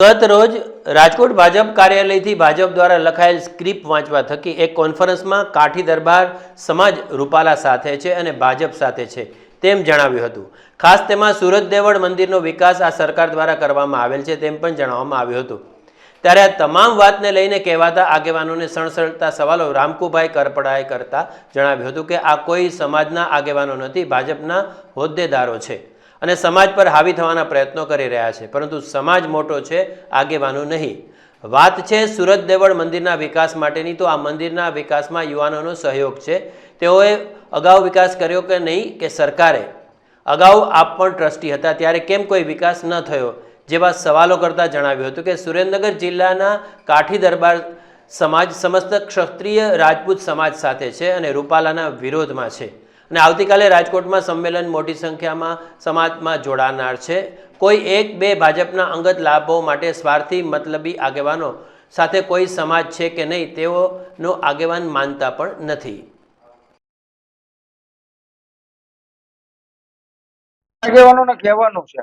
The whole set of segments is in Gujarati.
ગત રોજ રાજકોટ ભાજપ કાર્યાલયથી ભાજપ દ્વારા લખાયેલ સ્ક્રિપ્ટ વાંચવા થકી એક કોન્ફરન્સમાં કાઠી દરબાર સમાજ રૂપાલા સાથે છે અને ભાજપ સાથે છે તેમ જણાવ્યું હતું. ખાસ તેમાં સુરત દેવળ મંદિરનો વિકાસ આ સરકાર દ્વારા કરવામાં આવેલ છે તેમ પણ જણાવવામાં આવ્યું હતું. ત્યારે આ તમામ વાતને લઈને કહેવાતા આગેવાનોને સણસણતા સવાલો રામકુભાઈ કરપડાએ કરતા જણાવ્યું હતું કે આ કોઈ સમાજના આગેવાનો નથી, ભાજપના હોદ્દેદારો છે. અને સમાજ પર હાવી થવાના પ્રયત્નો કરી રહ્યા છે. પરંતુ સમાજ મોટો છે, આગેવાનો નહીં. વાત છે સુરત દેવળ મંદિરના વિકાસ માટેની, તો આ મંદિરના વિકાસમાં યુવાનોનો સહયોગ છે. તેઓએ અગાઉ વિકાસ કર્યો કે નહીં, કે સરકારે? અગાઉ આપ પણ ટ્રસ્ટી હતા, ત્યારે કેમ કોઈ વિકાસ ન થયો? જેવા સવાલો કરતા જણાવ્યું હતું કે સુરેન્દ્રનગર જિલ્લાના કાઠી દરબાર સમાજ સમસ્ત ક્ષત્રિય રાજપૂત સમાજ સાથે છે અને રૂપાલાના વિરોધમાં છે. અને આવતીકાલે રાજકોટમાં સંમેલન મોટી સંખ્યામાં સમાજમાં જોડાનાર છે. કોઈ એક, બે ભાજપના અંગત લાભો માટે સ્વાર્થી મતલબી આગેવાનો સાથે કોઈ સમાજ છે કે નહીં તેઓનો આગેવાન માનતા પણ નથી. આગેવાનોને કહેવાનું છે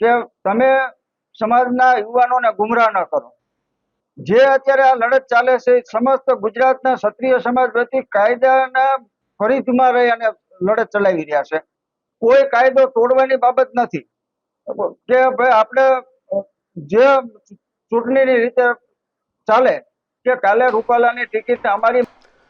કે તમે સમાજના યુવાનોને ગુમરાહ ન કરો. જે અત્યારે આ લડત ચાલે છે સમસ્ત ગુજરાતના ક્ષત્રિય સમાજ વતી કાયદાના ફરીદમાં રહી અને લડત ચલાવી રહ્યા છે. કોઈ કાયદો તોડવાની બાબત નથી. કે ભાઈ આપણે જે ચૂંટણીની રીતે ચાલે કે કાલે રૂપાલાની ટિકિટ અમારી